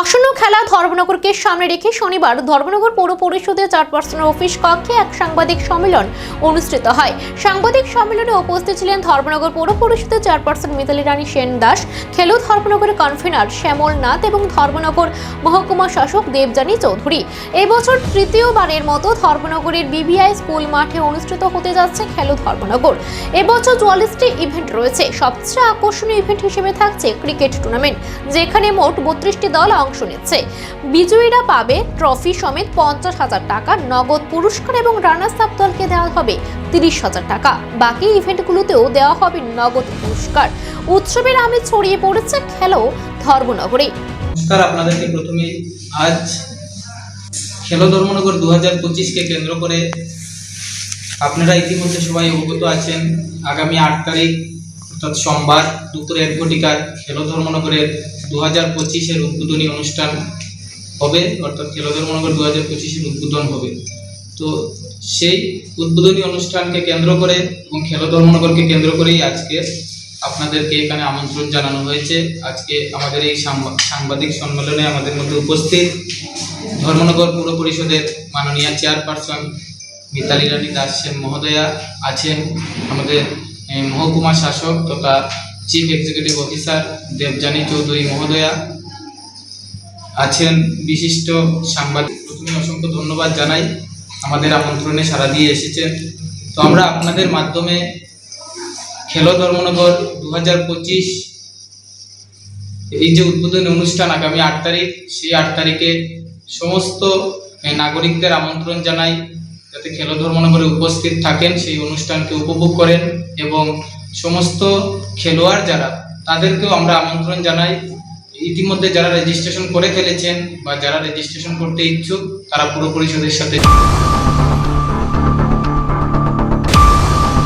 আসন্ন খেলা ধর্মনগরকে সামনে রেখে শনিবার ধর্মনগর পৌর পরিষদের চেয়ারপারসনের অফিস কক্ষে এক সাংবাদিক সম্মেলন অনুষ্ঠিত হয়। সাংবাদিক সম্মেলনে উপস্থিত ছিলেন ধর্মনগর পৌর পরিষদের চেয়ারপারসন মিতালি রানী সেন দাস, খেলো ধর্মনগরের কনভেনার শ্যামল নাথ এবং ধর্মনগর মহকুমা শাসক দেবযানী চৌধুরী। এবছর তৃতীয়বারের মতো ধর্মনগরের বিবিআই স্কুল মাঠে অনুষ্ঠিত হতে যাচ্ছে খেলো ধর্মনগর। এবছর চুয়াল্লিশটি ইভেন্ট রয়েছে। সবচেয়ে আকর্ষণীয় ইভেন্ট হিসেবে থাকছে ক্রিকেট টুর্নামেন্ট, যেখানে মোট বত্রিশটি দল অংশ নিচ্ছে। বিজয়ীরা পাবে ট্রফি সমেত পঞ্চাশ হাজার টাকা, নগদ পুরস্কার এবং রানার্স আপ দলকে দেওয়া হবে তিরিশ হাজার টাকা। বাকি ইভেন্টগুলোতেও দেওয়া হবে নগদ পুরস্কার। উৎসবের আমেজ ছড়িয়ে পড়েছে খেলো ধর্মনগরে। নমস্কার, আপনাদেরকে প্রথমে আজ খেলো ধর্মনগর দু হাজার পঁচিশকে কেন্দ্র করে আপনারা ইতিমধ্যে সবাই অবগত আছেন। আগামী আট তারিখ, অর্থাৎ সোমবার দুপুরে এক ঘটিকার খেলো ধর্মনগরের দু হাজার পঁচিশের উদ্বোধনী অনুষ্ঠান হবে, অর্থাৎ খেলো ধর্মনগর দু হাজার পঁচিশের উদ্বোধন হবে। তো সেই উদ্বোধনী অনুষ্ঠানকে কেন্দ্র করে এবং খেলো ধর্মনগরকে কেন্দ্র করেই আজকে আপনাদেরকে এখানে আমন্ত্রণ জানানো হয়েছে। আজকে আমাদের এই সাংবা- সাংবাদিক সম্মেলনে আমাদের মধ্যে উপস্থিত ধর্মনগর পৌর পরিষদের মাননীয় চেয়ারপারসন মিতালি রানী দাস মহোদয়া আছেন। আমাদের মহকুমা শাসক তথা chief executive officer Debjani Chowdhury মহোদয়া আছেন বিশিষ্ট সাংবাদিক। প্রথমে অসংখ্য ধন্যবাদ জানাই। আমাদের আমন্ত্রণে সাড়া দিয়ে এসেছেন। তো আমরা আপনাদের মাধ্যমে খেলো ধর্মনগর দু হাজার পঁচিশ এই যে উদ্বোধনী অনুষ্ঠান আগামী আট তারিখ, সেই আট তারিখে সমস্ত নাগরিকদের আমন্ত্রণ জানাই। যাতে খেলোধর মনে করে উপস্থিত থাকেন, সেই অনুষ্ঠানকে উপভোগ করেন এবং সমস্ত খেলোয়াড় যারা, তাদেরকেও আমরা আমন্ত্রণ জানাই। ইতিমধ্যে যারা রেজিস্ট্রেশন করে ফেলেছেন বা যারা রেজিস্ট্রেশন করতে ইচ্ছুক, তারা পুরো পরিষদের সাথে